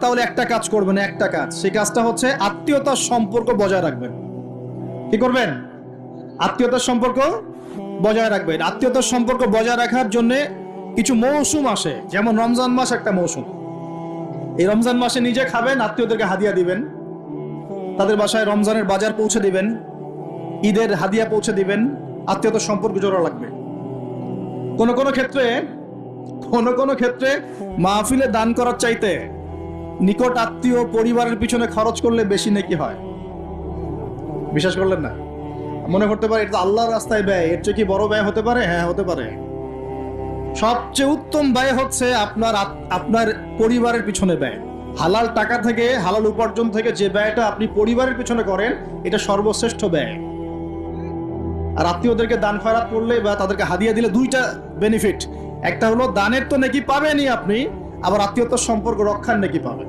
তাহলে একটা কাজ করবেন, একটা কাজ। সেই কাজটা হচ্ছে আত্মীয়তার সম্পর্ক বজায় রাখবেন। কি করবেন? আত্মীয়তার সম্পর্ক বজায় রাখবেন। আত্মীয়তার সম্পর্ক বজায় রাখার জন্য কিছু মৌসুম আসে। যেমন রমজান মাস একটা মৌসুম। এই রমজান মাসে নিজে খাবেন, আত্মীয়দেরকে হাদিয়া দিবেন। তাদের বাসায় রমজানের বাজার পৌঁছে দিবেন। ঈদের হাদিয়া পৌঁছে দিবেন। আত্মীয়তার সম্পর্ক জোড়া লাগবে। কোন কোন ক্ষেত্রে, কোন কোন ক্ষেত্রে মাহফিলে দান করার চাইতে নিকট আত্মীয় পরিবারের পিছনে খরচ করলে বেশি নাকি হয়। বিশ্বাস করলেন না? মনে করতে পারে এটা আল্লাহর রাস্তায় ব্যয়। এর চেয়ে কি বড় ব্যয় হতে পারে? হ্যাঁ হতে পারে। সবচেয়ে উত্তম ব্যয় হচ্ছে আপনার আপনার পরিবারের পিছনে ব্যয়। হালাল টাকা থেকে, হালাল উপার্জন থেকে যে ব্যয়টা আপনি পরিবারের পিছনে করেন, এটা সর্বশ্রেষ্ঠ ব্যয়। আর আত্মীয়দেরকে দান খয়রাত করলে বা তাদেরকে হাদিয়া দিলে দুইটা বেনিফিট একটা হলো, দানের তো নাকি পাবেনই আপনি আবার আত্মীয়তার সম্পর্ক রক্ষার নাকি পাবেন